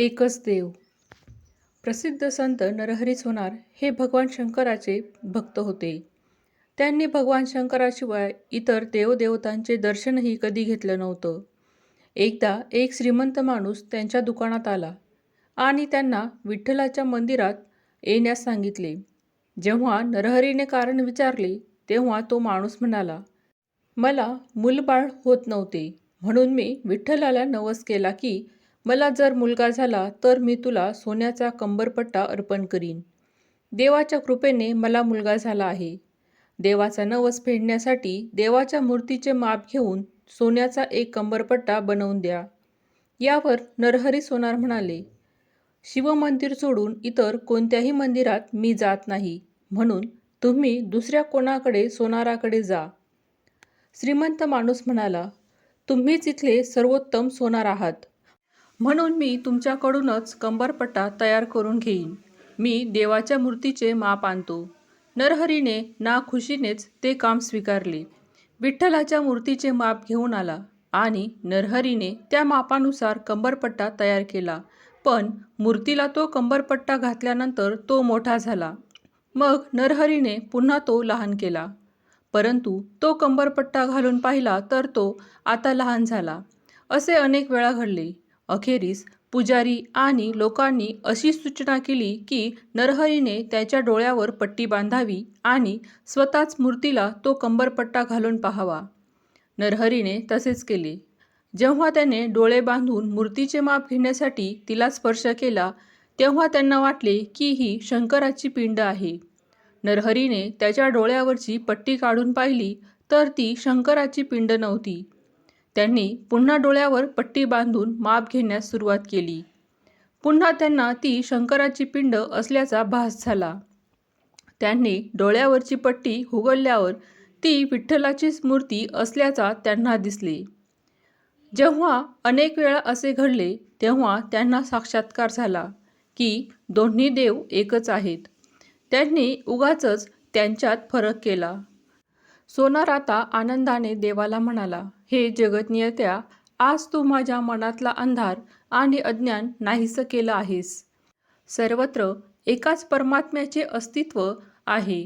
एकच देव. प्रसिद्ध संत नरहरी सोनार हे भगवान शंकराचे भक्त होते. त्यांनी भगवान शंकराशिवाय इतर देवदेवतांचे दर्शनही कधी घेतलं नव्हतं. एकदा एक श्रीमंत माणूस त्यांच्या दुकानात आला आणि त्यांना विठ्ठलाच्या मंदिरात येण्यास सांगितले. जेव्हा नरहरीने कारण विचारले तेव्हा तो माणूस म्हणाला मला मूलबाळ होत नव्हते. म्हणून मी विठ्ठलाला नवस केला की मला जर मुलगा झाला तर मी तुला सोन्याचा कंबरपट्टा अर्पण करीन. देवाच्या कृपेने मला मुलगा झाला आहे. देवाचा नवस फेडण्यासाठी देवाच्या मूर्तीचे माप घेऊन सोन्याचा एक कंबरपट्टा बनवून द्या. यावर नरहरी सोनार म्हणाले शिवमंदिर सोडून इतर कोणत्याही मंदिरात मी जात नाही. म्हणून तुम्ही दुसऱ्या कोणाकडे सोनाराकडे जा. श्रीमंत माणूस म्हणाला तुम्हीच इथले सर्वोत्तम सोनार आहात. म्हणून मी तुमच्याकडूनच कंबरपट्टा तयार करून घेईन. मी देवाच्या मूर्तीचे माप आणतो. नरहरीने ना खुशीनेच ते काम स्वीकारले. विठ्ठलाच्या मूर्तीचे माप घेऊन आला आणि नरहरीने त्या मापानुसार कंबरपट्टा तयार केला. पण मूर्तीला तो कंबरपट्टा घातल्यानंतर तो मोठा झाला. मग नरहरीने पुन्हा तो लहान केला. परंतु तो कंबरपट्टा घालून पाहिला तर तो आता लहान झाला. असे अनेक वेळा घडले. अखेरीस पुजारी आणि लोकांनी अशी सूचना केली की नरहरीने त्याच्या डोळ्यावर पट्टी बांधावी आणि स्वतःच मूर्तीला तो कंबरपट्टा घालून पाहावा. नरहरीने तसेच केले. जेव्हा त्याने डोळे बांधून मूर्तीचे माप घेण्यासाठी तिला स्पर्श केला तेव्हा त्यांना वाटले की ही शंकराची पिंड आहे. नरहरीने त्याच्या डोळ्यावरची पट्टी काढून पाहिली तर ती शंकराची पिंड नव्हती. त्यांनी पुन्हा डोळ्यावर पट्टी बांधून माप घेण्यास सुरुवात केली. पुन्हा त्यांना ती शंकराची पिंड असल्याचा भास झाला. त्यांनी डोळ्यावरची पट्टी उघडल्यावर ती विठ्ठलाचीच मूर्ती असल्याचा त्यांना दिसले. जेव्हा अनेक वेळा असे घडले तेव्हा त्यांना साक्षात्कार झाला की दोन्ही देव एकच आहेत. त्यांनी उगाचच त्यांच्यात फरक केला. सोनार आता आनंदाने देवाला म्हणाला हे जगतनियत्या आज तू माझ्या मनातला अंधार आणि अज्ञान नाहीसं केलं आहेस. सर्वत्र एकाच परमात्म्याचे अस्तित्व आहे.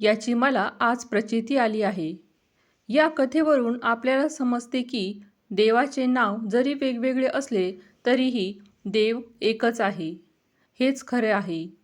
याची मला आज प्रचिती आली आहे या कथेवरून आपल्याला समजते की देवाचे नाव जरी वेगवेगळे असले तरीही देव एकच आहे. हेच खरे आहे.